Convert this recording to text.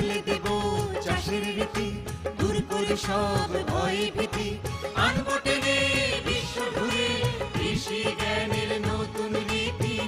বদলে দেব চাষের রীতি দূর করে সব ভয় ভীতি।